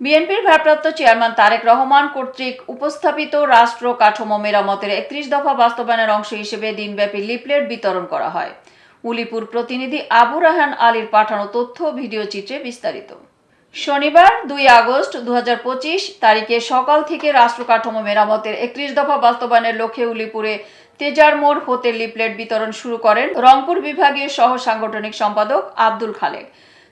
বিএনপির ভারপ্রাপ্ত চেয়ারম্যান তারেক রহমান কর্তৃক উপস্থাপিত রাষ্ট্র কাঠামো মেরামতের একত্রিশ দফা বাস্তবায়নের অংশ হিসেবে দিনব্যাপী লিফলেট বিতরণ করা হয়। উলিপুর প্রতিনিধি আবু রাহান আলীর পাঠানো তথ্য ভিডিও চিত্রে বিস্তারিত। শনিবার দুই আগস্ট দুহাজার পঁচিশ তারিখে সকাল থেকে রাষ্ট্র কাঠামো মেরামতের একত্রিশ দফা বাস্তবায়নের লক্ষ্যে উলিপুরে তেজার মোড় হতে লিফলেট বিতরণ শুরু করেন রংপুর বিভাগীয় সহ সাংগঠনিক সম্পাদক আব্দুল খালেক।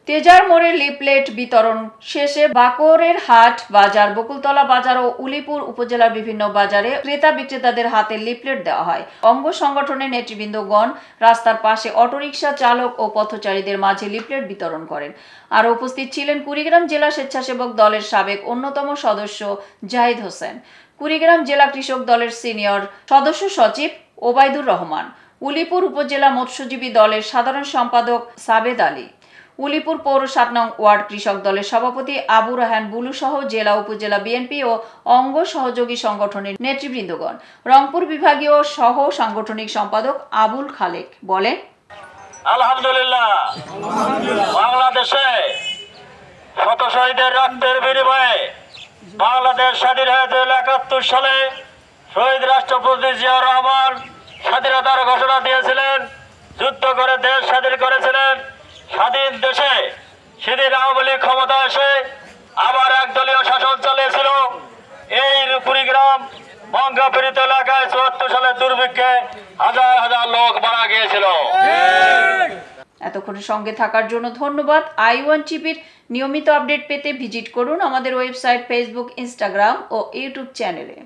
তেজার মোড়ে লিপলেট বিতরণ শেষে বাকরের হাট বাজার, বকুলতলা বাজার ও উলিপুর উপজেলার বিভিন্ন বাজারে ক্রেতা বিক্রেতাদের হাতে লিপলেট দেওয়া হয়। অঙ্গ সংগঠনের নেতৃবৃন্দগণ রাস্তার পাশে অটোরিকশা চালক ও পথচারীদের মাঝে লিপলেট বিতরণ করেন। আর উপস্থিত ছিলেন কুড়িগ্রাম জেলা স্বেচ্ছাসেবক দলের সাবেক অন্যতম সদস্য জাহিদ হোসেন, কুড়িগ্রাম জেলা কৃষক দলের সিনিয়র সদস্য সচিব ওবায়দুর রহমান, উলিপুর উপজেলা মৎস্যজীবী দলের সাধারণ সম্পাদক সাবেদ আলী। উলিপুর পৌর সাত নং ওয়ার্ড কৃষক দলের সভাপতি আবু রাহান বুলু সহ জেলা, উপজেলা বিএনপি ও অঙ্গ সহযোগী সংগঠনের নেতৃবৃন্দগণ। রংপুর বিভাগীয় সহ সাংগঠনিক সম্পাদক আবুল খালেক বলেন, আলহামদুলিল্লাহ, বাংলাদেশে শত শহীদের রক্তের বিনিময়ে বাংলাদেশ স্বাধীন হয়েছিল একাত্তর সালে শহীদ রাষ্ট্রপতি জিয়াউর রহমান স্বাধীনতার ঘোষণা দিয়েছিলেন, যুদ্ধ করে দেশ স্বাধীন করেছিলেন। স্বাধীন দেশে সেদিন আওয়ামী লীগ ক্ষমতা এসে আবার একদলীয় শাসন চালিয়েছিল। এই কুড়িগ্রাম মঙ্গাপীড়িত এলাকায় চুয়াত্তর সালের দুর্ভিক্ষে হাজার হাজার লোক মারা গিয়েছিল। এতক্ষণ সঙ্গে থাকার জন্য ধন্যবাদ। আই ওয়ান টিভির নিয়মিত আপডেট পেতে ভিজিট করুন আমাদের ওয়েবসাইট, ফেসবুক, ইনস্টাগ্রাম ও ইউটিউব চ্যানেলে।